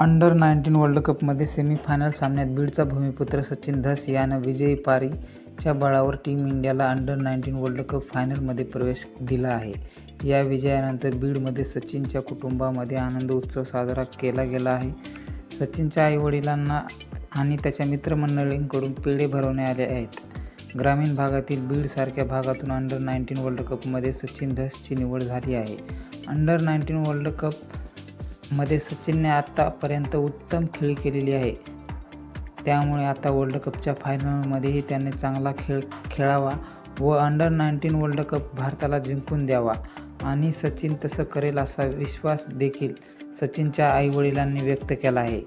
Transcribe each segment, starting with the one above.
Under nineteen world कपमध्ये semifinal सामन्यात बीडचा भूमिपुत्र सचिन धस यानं विजयी पारीच्या बळावर टीम इंडियाला अंडर नाईन्टीन वर्ल्ड कप फायनलमध्ये प्रवेश दिला आहे. या विजयानंतर बीडमध्ये सचिनच्या कुटुंबामध्ये आनंद उत्सव साजरा केला गेला आहे. सचिनच्या आईवडिलांना आणि त्याच्या मित्रमंडळींकडून पेढे भरवण्यात आले आहेत. ग्रामीण भागातील बीडसारख्या भागातून अंडर नाईन्टीन वर्ल्ड कपमध्ये सचिन धसची निवड झाली आहे. अंडर नाईन्टीन वर्ल्ड कप मध्ये सचिनने आत्तापर्यंत उत्तम खेळी केलेली आहे. त्यामुळे आता वर्ल्ड कपच्या फायनलमध्येही त्याने चांगला खेळ खेळावा व अंडर नाईन्टीन वर्ल्ड कप भारताला जिंकून द्यावा. आणि सचिन तसं करेल असा विश्वास देखील सचिनच्या आईवडिलांनी व्यक्त केला आहे.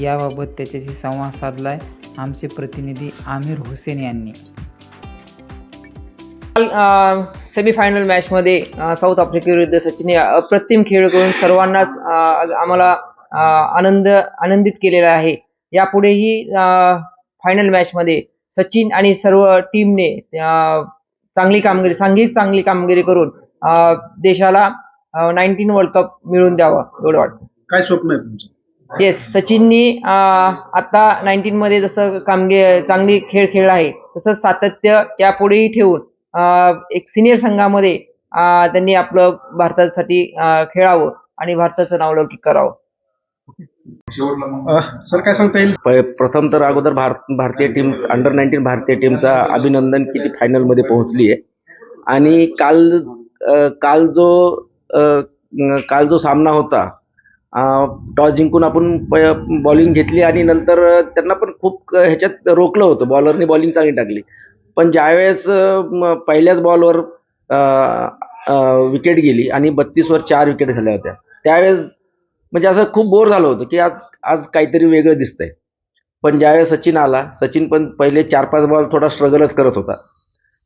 याबाबत त्याच्याशी संवाद साधला आहे आमचे प्रतिनिधी आमिर हुसेन यांनी. सेमीफायनल मॅचमध्ये साऊथ आफ्रिकेविरुद्ध सचिनने अप्रतिम खेळ करून सर्वांनाच आम्हाला आनंद आनंदित केलेला आहे. यापुढेही फायनल मॅचमध्ये सचिन आणि सर्व टीमने चांगली कामगिरी सांघिक चांगली कामगिरी करून देशाला नाईन्टीन वर्ल्ड कप मिळवून द्यावा एवढं वाटतं. काय स्वप्न आहे तुमचं? येस सचिननी आता नाईन्टीन मध्ये जसं कामगिरी चांगली खेळ खेळला आहे तसंच सातत्य यापुढेही ठेवून एक सिनियर संघामध्ये त्यांनी आपलं भारतासाठी खेळावं आणि भारताचं नावलौकिक करावं. अह, सर काय सांगता येईल? प्रथम तर अगोदर भारत भारतीय टीम अंडर नाईन्टीन भारतीय टीमचा अभिनंदन की ती फायनलमध्ये पोहोचली आहे. आणि काल काल जो काल जो सामना होता टॉस जिंकून आपण बॉलिंग घेतली आणि नंतर त्यांना पण खूप ह्याच्यात रोखलं होतं. बॉलरने बॉलिंग चांगली टाकली. पण ज्यावेळेस अ, पहिल्याच बॉलवर विकेट गेली आणि बत्तीसवर चार विकेट झाल्या होत्या त्यावेळेस म्हणजे असं खूप बोर झालं होतं की आज आज काहीतरी वेगळं दिसतंय. पण ज्यावेळेस सचिन आला सचिन पण पहिले चार पाच बॉल थोडा स्ट्रगलच करत होता.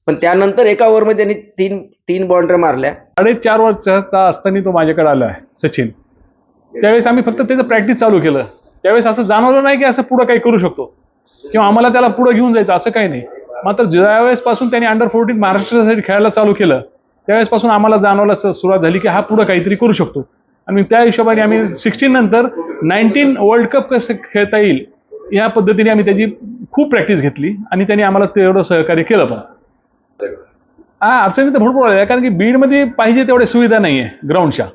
पण त्यानंतर एका ओव्हरमध्ये त्यांनी तीन तीन बाउंड्री मारल्या. साडेचार वर्षाचा असताना तो माझ्याकडे आला आहे सचिन. त्यावेळेस आम्ही फक्त त्याचं प्रॅक्टिस चालू केलं. त्यावेळेस असं जाणवलं नाही की असं पुढं काही करू शकतो. किंवा आम्हाला त्याला पुढं घेऊन जायचं असं काही नाही. मात्र ज्यावेळेस पासून त्यांनी अंडर फोर्टीन महाराष्ट्रासाठी खेळायला चालू केलं त्यावेळेसपासून आम्हाला जाणवायला सुरुवात झाली की हा पुढं काहीतरी करू शकतो. आणि त्या हिशोबाने आम्ही सिक्स्टीन नंतर नाईन्टीन वर्ल्ड कप कसं खेळता येईल या पद्धतीने आम्ही त्याची खूप प्रॅक्टिस घेतली आणि त्यांनी आम्हाला तेवढं सहकार्य केलं पण. हा अडचणी तर भरपूर आल्या कारण की बीडमध्ये पाहिजे तेवढ्या सुविधा नाही आहे ग्राउंडच्या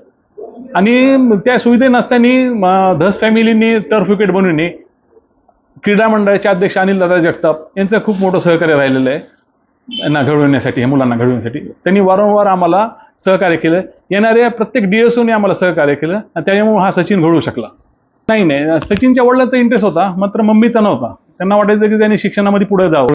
आणि त्या सुविधा नसताना धस फॅमिलीनी टर्फ विकेट बनवणे क्रीडा मंडळाचे अध्यक्ष अनिल दादा जगताप यांचं खूप मोठं सहकार्य राहिलेलं आहे यांना घडवण्यासाठी हे मुलांना घडवण्यासाठी त्यांनी वारंवार आम्हाला सहकार्य केलं. येणाऱ्या प्रत्येक डीएसओने आम्हाला सहकार्य केलं आणि त्याच्यामुळे हा सचिन घडवू शकला. नाही नाही. सचिनच्या वडिलांचा इंटरेस्ट होता मात्र मम्मीचा नव्हता. त्यांना वाटायचं की त्यांनी शिक्षणामध्ये पुढे जावं.